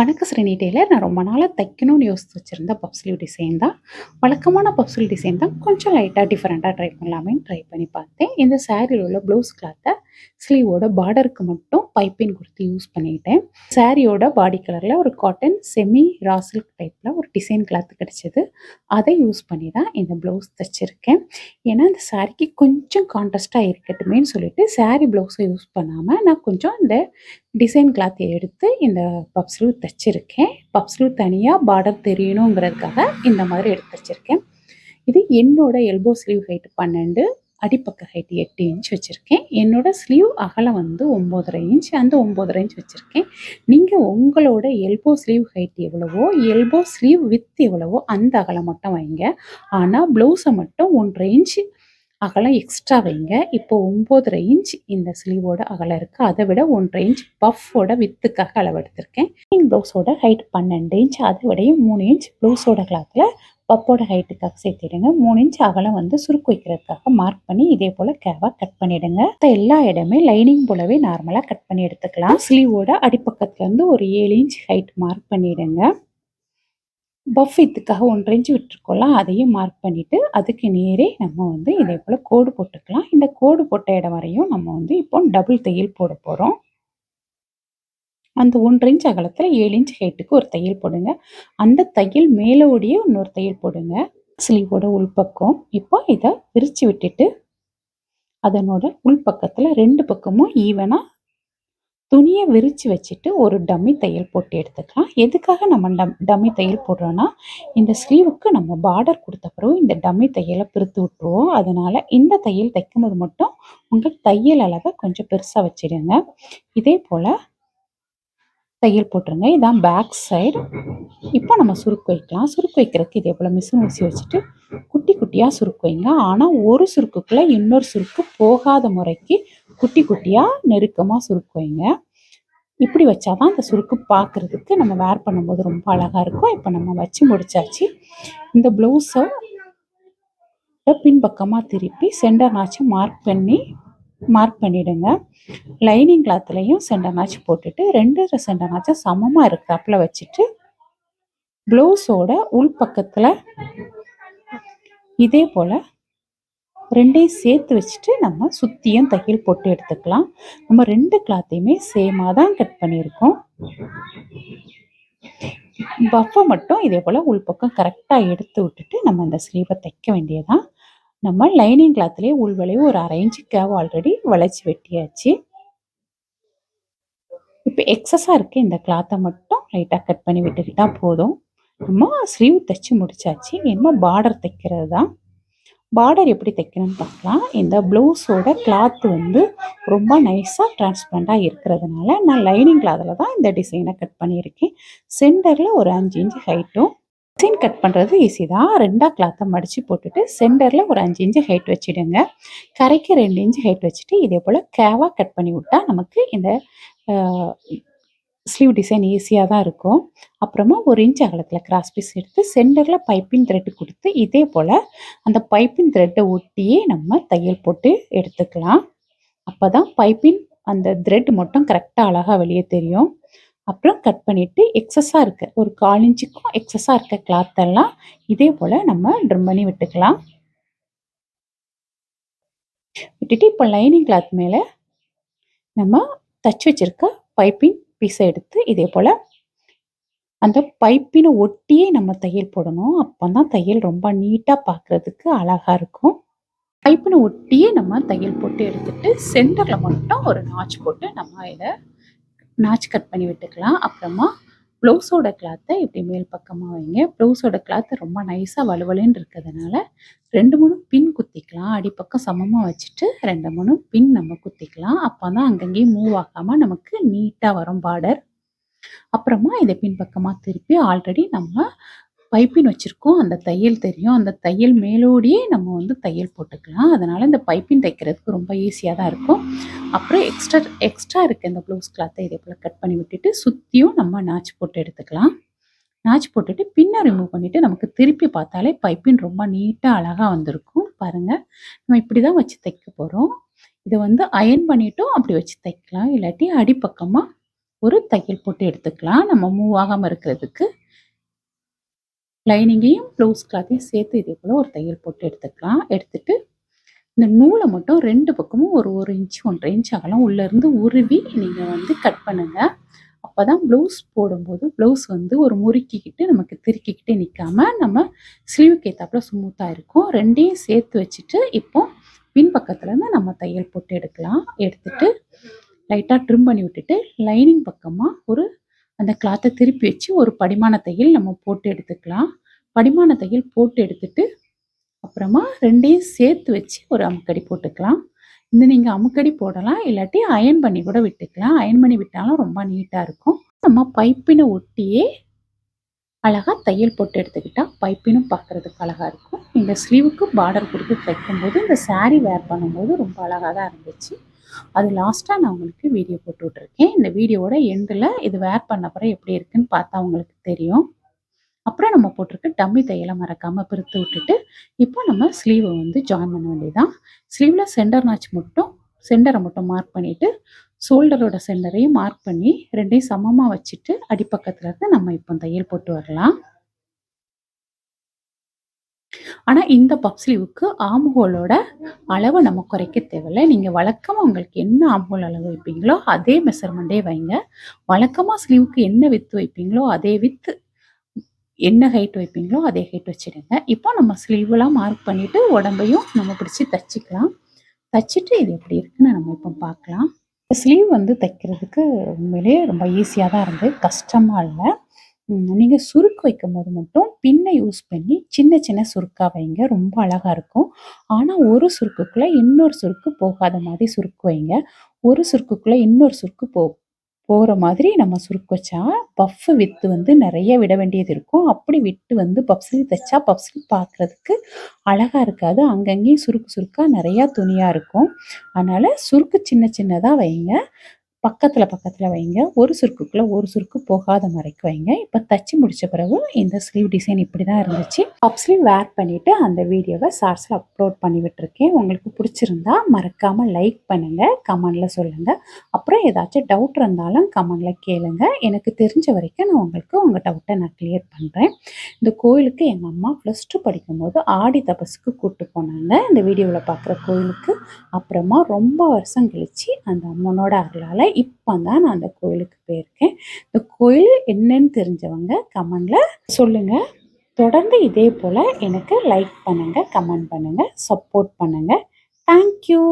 வணக்கம் ஸ்ரீனி டெய்லர். நான் ரொம்ப நாளாக தைக்கணும்னு யோசித்து வச்சுருந்த பஃப் டிசைன் தான். வழக்கமான பஃப் டிசைன் தான். கொஞ்சம் லைட்டாக டிஃப்ரெண்ட்டாக ட்ரை பண்ணலாமேன்னு ட்ரை பண்ணி பார்த்தேன். இந்த சாரியில் உள்ள ப்ளவுஸ் கிளாத்தை ஸ்லீவோட பார்டருக்கு மட்டும் பைப்பின் கொடுத்து யூஸ் பண்ணிக்கிட்டேன். சாரியோட பாடி கலரில் ஒரு காட்டன் செமி ரா சில்க் ஒரு டிசைன் கிளாத் கிடச்சிது அதை யூஸ் பண்ணி தான் இந்த ப்ளவுஸ் தைச்சிருக்கேன் ஏன்னா, இந்த சாரிக்கு கொஞ்சம் கான்ட்ராஸ்ட்டா இருக்கட்டுமேன்னு சொல்லிட்டு சாரி ப்ளவுஸை யூஸ் பண்ணாமல் நான் கொஞ்சம் இந்த டிசைன் கிளாத்தை எடுத்து இந்த பஃப் ஸ்லீவ் வச்சுருக்கேன் பப்ஸ்லும் தனியாக பார்டர் தெரியணுங்கிறதுக்காக இந்த மாதிரி எடுத்து வச்சுருக்கேன் இது என்னோட எல்போ ஸ்லீவ் ஹைட் 12 அடிப்பக்க ஹைட் எட்டு இன்ச் வச்சுருக்கேன் என்னோடய ஸ்லீவ் அகலம் வந்து 9 1/2 இன்ச். அந்த 9 1/2 இன்ச் வச்சுருக்கேன் நீங்கள் உங்களோட எல்போ ஸ்லீவ் ஹைட் எவ்வளவோ, எல்போ ஸ்லீவ் வித் எவ்வளவோ அந்த அகலம் மட்டும் வைங்க. ஆனால் ப்ளவுஸை மட்டும் 1 1/2 இன்ச் அகலம் எக்ஸ்ட்ரா வைங்க. இப்போ 9 1/2 இன்ச் இந்த ஸ்லீவோட அகலம் இருக்குது அதை விட 1 1/2 இன்ச் பஃப்போட வித்துக்காக அளவு எடுத்திருக்கேன். ப்ளவுஸோட ஹைட் 12 இன்ச். அதை விடையும் மூணு இன்ச் ப்ளவுஸோட கிளாத்தில் பப்போட ஹைட்டுக்காக சேர்த்திடுங்க. மூணு இன்ச் அகலம் வந்து சுருக்கு வைக்கிறதுக்காக மார்க் பண்ணி இதே போல் கேவாக கட் பண்ணிடுங்க. எல்லா இடமே லைனிங் போலவே நார்மலாக கட் பண்ணி எடுத்துக்கலாம். ஸ்லீவோட அடிப்பக்கத்துலேருந்து ஒரு ஏழு இன்ச் ஹைட் மார்க் பண்ணிடுங்க. பஃப் விட்த்துக்காக 1 1/2 இன்ச் விட்டுருக்கோம்ல, அதையும் மார்க் பண்ணிவிட்டு அதுக்கு நேரே நம்ம வந்து இதே போல் கோடு போட்டுக்கலாம். இந்த கோடு போட்ட இடம் வரையும் நம்ம வந்து இப்போ டபுள் தையல் போட போகிறோம் அந்த 1 1/2 இன்ச் அகலத்தில் ஏழு இன்ச் ஹைட்டுக்கு ஒரு தையல் போடுங்க. அந்த தையல் மேலோடியே இன்னொரு தையல் போடுங்க. ஸ்லீவோட உள்பக்கம். இப்போ இதை விரித்து விட்டுட்டு, அதனோட உள்பக்கத்தில் ரெண்டு பக்கமும் ஈவனாக துணியை விரித்து வச்சுட்டு ஒரு டம்மி தையல் போட்டு எடுத்துக்கலாம். எதுக்காக நம்ம டம் டம்மி தையல் போடுறோன்னா இந்த ஸ்லீவுக்கு நம்ம பார்டர் கொடுத்த பிறகு இந்த டம்மி தையலை பிரித்து விட்டுருவோம். அதனால் இந்த தையல் தைக்கும்போது மட்டும் உங்கள் தையல் அளவை கொஞ்சம் பெருசாக வச்சிடுங்க. இதே போல் தையல் போட்டுருங்க. இதான் பேக் சைடு. இப்போ நம்ம சுருக்கு வைக்கலாம். சுருக்கு வைக்கிறதுக்கு இதே போல் மிஷின் ஊசி வச்சுட்டு குட்டி குட்டியாக சுருக்கு வைங்க. ஆனால் ஒரு சுருக்குக்குள்ளே இன்னொரு சுருக்கு போகாத முறைக்கு குட்டி குட்டியாக நெருக்கமாக சுருக்கு வைங்க. இப்படி வச்சா தான் அந்த சுருக்கு பார்க்கறதுக்கு நம்ம வேர் பண்ணும்போது ரொம்ப அழகாக இருக்கும். இப்போ நம்ம வச்சு முடிச்சாச்சு. இந்த ப்ளவுஸை பின்பக்கமாக திருப்பி சென்டர் நாச்சு மார்க் பண்ணி மார்க் பண்ணிவிடுங்க லைனிங் கிளாத்லேயும் சென்டர் நாச்சு போட்டுட்டு ரெண்டு சென்டர் நாச்சும் சமமாக இருக்கிறப்பில் வச்சுட்டு, ப்ளவுஸோட உள்பக்கத்துல இதே போல் ரெண்டையும் சேர்த்து வச்சுட்டு நம்ம சுத்தியும் தையல் போட்டு எடுத்துக்கலாம். நம்ம ரெண்டு கிளாத்தையுமே சேமாக தான் கட் பண்ணியிருக்கோம். பஃபை மட்டும் இதே போல் உள்பக்கம் கரெக்டாக எடுத்து விட்டுட்டு நம்ம இந்த ஸ்லீவை தைக்க வேண்டியதான் நம்ம லைனிங் கிளாத்லயே உள்வளையும் ஒரு 1/2 ஆல்ரெடி வளைச்சி வெட்டியாச்சு. இப்போ எக்ஸஸாக இருக்க இந்த கிளாத்தை மட்டும் லைட்டாக கட் பண்ணி விட்டுக்கிட்டா போதும். நம்ம ஸ்லீவ் தைச்சி முடிச்சாச்சு. இனிமே பார்டர் தைக்கிறது தான். பார்டர் எப்படி தைக்கணும்னு பார்க்கலாம். இந்த ப்ளவுஸோட கிளாத் வந்து ரொம்ப நைஸாக டிரான்ஸ்பரண்டா இருக்கிறதுனால, நான் லைனிங் கிளாத்தில் தான் இந்த டிசைனை கட் பண்ணியிருக்கேன். சென்டரில் ஒரு அஞ்சு இன்ச்சு ஹைட்டும் டிசைன் கட் பண்ணுறது ஈஸி தான். ரெண்டாக கிளாத்தை மடித்து போட்டுட்டு சென்டரில் ஒரு அஞ்சு இன்ச்சு ஹைட் வச்சுடுங்க கரைக்கு ரெண்டு இன்ச்சு ஹைட் வச்சுட்டு இதே போல் கேவாக கட் பண்ணி விட்டா நமக்கு இந்த ஸ்லீவ் டிசைன் ஈஸியாக தான் இருக்கும். அப்புறமா ஒரு இன்ச் அகலத்தில் கிராஸ் பீஸ் எடுத்து சென்டரில் பைப்பிங் த்ரெட்டு கொடுத்து இதே போல் அந்த பைப்பிங் த்ரெட்டை ஒட்டியே நம்ம தையல் போட்டு எடுத்துக்கலாம். அப்போ தான் பைப்பின் அந்த த்ரெட் மட்டும் கரெக்டாக அழகாக வெளியே தெரியும். அப்புறம் கட் பண்ணிவிட்டு எக்ஸஸாக இருக்க ஒரு 1/4 இன்ச்சுக்கும் எக்ஸஸாக இருக்க கிளாத்தெல்லாம் இதே போல் நம்ம ட்ரிம் பண்ணி விட்டுக்கலாம். விட்டுட்டு இப்போ லைனிங் கிளாத் மேலே நம்ம தச்சு வச்சிருக்க பைப்பிங் பீஸை எடுத்து இதே போல் அந்த பைப்பின ஒட்டியே நம்ம தையல் போடணும். அப்போ தான் தையல் ரொம்ப நீட்டாக பார்க்கறதுக்கு அழகாக இருக்கும். பைப்பின ஒட்டியே நம்ம தையல் போட்டு எடுத்துட்டு சென்டரில் மட்டும் ஒரு நாச் போட்டு நம்ம இதை நாட்ச் கட் பண்ணி விட்டுக்கலாம். அப்புறமா ப்ளவுஸோட கிளாத்தை இப்படி மேல் பக்கமாக வைங்க. ப்ளவுஸோட கிளாத் ரொம்ப நைஸாக வலுவலுன்னு இருக்கிறதுனால 2, 3 பின் குத்திக்கலாம். அடிப்பக்கம் சமமாக வச்சுட்டு 2, 3 பின் நம்ம குத்திக்கலாம். அப்போ தான் அங்கங்கேயும் மூவ் ஆகாமல் நமக்கு நீட்டாக வரும் பார்டர். அப்புறமா இதை பின்பக்கமாக திருப்பி ஆல்ரெடி நம்ம பைப்பின் வச்சுருக்கோம் அந்த தையல் தெரியும். அந்த தையல் மேலோடியே நம்ம வந்து தையல் போட்டுக்கலாம். அதனால் இந்த பைப்பின் தைக்கிறதுக்கு ரொம்ப ஈஸியாக தான் இருக்கும். அப்புறம் எக்ஸ்ட்ரா எக்ஸ்ட்ரா இருக்க இந்த ப்ளவுஸ் கிளாத்தை இதே போல் கட் பண்ணி விட்டுட்டு சுற்றியும் நம்ம நாட்ச் போட்டு எடுத்துக்கலாம். நாட்ச் போட்டுட்டு பின்ன ரிமூவ் பண்ணிவிட்டு நமக்கு திருப்பி பார்த்தாலே பைப்பின் ரொம்ப நீட்டாக அழகாக வந்திருக்கும். பாருங்கள் நம்ம இப்படி தான் வச்சு தைக்க போகிறோம் இதை வந்து அயர்ன் பண்ணிட்டும் அப்படி வச்சு தைக்கலாம். இல்லாட்டி அடிப்பக்கமாக ஒரு தையல் போட்டு எடுத்துக்கலாம் நம்ம மூவ் ஆகாமல் இருக்கிறதுக்கு லைனிங்கையும் ப்ளவுஸ் கிளாத்தையும் சேர்த்து இதே போல் ஒரு தையல் போட்டு எடுத்துக்கலாம். எடுத்துட்டு இந்த நூலை மட்டும் ரெண்டு பக்கமும் ஒரு ஒரு இன்ச் ஒன்றரை இன்ச் அகலம் உள்ளேருந்து உருவி நீங்கள் வந்து கட் பண்ணுங்கள் அப்போ தான் ப்ளவுஸ் போடும்போது ப்ளவுஸ் வந்து ஒரு முறுக்கிக்கிட்டு நமக்கு திருக்கிக்கிட்டே நிற்காம நம்ம ஸ்லீவுக்கு ஏற்றாப்புல ஸ்மூத்தாக இருக்கும். ரெண்டையும் சேர்த்து வச்சுட்டு இப்போ பின் பக்கத்துலேருந்து நம்ம தையல் போட்டு எடுக்கலாம். எடுத்துட்டு லைட்டாக ட்ரிம் பண்ணி விட்டுட்டு லைனிங் பக்கமாக ஒரு அந்த கிளாத்தை திருப்பி வச்சு ஒரு படிமான தையல் நம்ம போட்டு எடுத்துக்கலாம். படிமான தையல் போட்டு எடுத்துட்டு அப்புறமா ரெண்டையும் சேர்த்து வச்சு ஒரு அமுக்கடி போட்டுக்கலாம். இந்த நீங்கள் அமுக்கடி போடலாம் இல்லாட்டி அயன் பண்ணி கூட விட்டுக்கலாம். அயன் பண்ணி விட்டாலும் ரொம்ப நீட்டாக இருக்கும். நம்ம பைப்பினை ஒட்டியே அழகாக தையல் போட்டு எடுத்துக்கிட்டால் பைப்பினும் பார்க்குறதுக்கு அழகாக இருக்கும். இந்த ஸ்லீவுக்கு பார்டர் கொடுத்து தைக்கும்போது இந்த சாரீ வேர் பண்ணும்போது ரொம்ப அழகாக தான் இருந்துச்சு. அது லாஸ்ட்டாக நான் உங்களுக்கு வீடியோ போட்டு விட்ருக்கேன் இந்த வீடியோவோட எண்டில் இது வேர் பண்ண அப்புறம் எப்படி இருக்குன்னு பார்த்தா உங்களுக்கு தெரியும். அப்புறம் நம்ம போட்டிருக்க டம்மி தையலை மறக்காமல் பிரித்து விட்டுட்டு இப்போ நம்ம ஸ்லீவை வந்து ஜாயின் பண்ண வேண்டியதுதான். ஸ்லீவில் சென்டர் நாச் மட்டும் சென்டரை மட்டும் மார்க் பண்ணிவிட்டு ஷோல்டரோட சென்டரையும் மார்க் பண்ணி ரெண்டையும் சமமாக வச்சுட்டு அடிப்பக்கத்தில் இருந்து நம்ம இப்போ தையல் போட்டு வரலாம். ஆனால் இந்த பப் ஸ்லீவுக்கு ஆம்ஹோலோட அளவை நம்ம குறைக்க தேவையில்லை. நீங்கள் வழக்கமாக உங்களுக்கு என்ன ஆம்ஹோல் அளவு வைப்பீங்களோ அதே மெஷர்மெண்ட்டே வைங்க. வழக்கமாக ஸ்லீவுக்கு என்ன வித்து வைப்பீங்களோ அதே வித்து என்ன ஹைட் வைப்பீங்களோ அதே ஹைட் வச்சுடுங்க. இப்போ நம்ம ஸ்லீவெலாம் மார்க் பண்ணிவிட்டு உடம்பையும் நம்ம பிடிச்சி தச்சுக்கலாம். தச்சுட்டு இது எப்படி இருக்குன்னு நம்ம இப்போ பார்க்கலாம். ஸ்லீவ் வந்து தைக்கிறதுக்கு உண்மையிலேயே ரொம்ப ஈஸியாக தான் இருந்தது கஷ்டமாக இல்லை. நீங்கள் சுருக்கு வைக்கும் போது மட்டும் பின்னை யூஸ் பண்ணி சின்ன சின்ன சுருக்காக வைங்க ரொம்ப அழகாக இருக்கும். ஆனால் ஒரு சுருக்குக்குள்ளே இன்னொரு சுருக்கு போகாத மாதிரி சுருக்கு வைங்க. ஒரு சுருக்குக்குள்ளே இன்னொரு சுருக்கு போ போகிற மாதிரி நம்ம சுருக்கு வச்சா பஃப்பு வித்து வந்து நிறைய விட வேண்டியது இருக்கும். அப்படி விட்டு வந்து பப்ஸ்லி தைச்சா பப்ஸ்லி பார்க்குறதுக்கு அழகாக இருக்காது. அங்கங்கேயும் சுருக்கு சுருக்காக நிறையா துணியாக இருக்கும். அதனால் சுருக்கு சின்ன சின்னதாக வைங்க. பக்கத்தில் பக்கத்தில் வைங்க. ஒரு சுருக்குக்குள்ளே ஒரு சுருக்கு போகாத மாதிரிக்கு வைங்க. இப்போ தச்சு முடித்த பிறகு இந்த ஸ்லீவ் டிசைன் இப்படி தான் இருந்துச்சு. அப் ஸ்லீவ் வேர் பண்ணிவிட்டு அந்த வீடியோவை ஷார்ட்ஸில் அப்லோட் பண்ணி விட்டுருக்கேன். உங்களுக்கு பிடிச்சிருந்தா மறக்காமல் லைக் பண்ணுங்கள் கமெண்டில் சொல்லுங்கள் அப்புறம் ஏதாச்சும் டவுட் இருந்தாலும் கமெண்டில் கேளுங்க. எனக்கு தெரிஞ்ச வரைக்கும் நான் உங்களுக்கு உங்கள் டவுட்டை நான் கிளியர் பண்ணுறேன் இந்த கோயிலுக்கு எங்கள் அம்மா ப்ளஸ் டூ படிக்கும்போது ஆடி தபஸுக்கு கூப்பிட்டு போனாங்க. இந்த வீடியோவில் பார்க்குற கோயிலுக்கு அப்புறமா ரொம்ப வருஷம் கழிச்சு அந்த அம்மனோட அருளால் இப்போ தான் நான் அந்த கோயிலுக்கு போயிருக்கேன். இந்த கோயில் என்னன்னு தெரிஞ்சவங்க கமெண்டில் சொல்லுங்கள் தொடர்ந்து இதே போல் எனக்கு லைக் பண்ணுங்கள் கமெண்ட் பண்ணுங்கள் சப்போர்ட் பண்ணுங்கள் தேங்க்யூ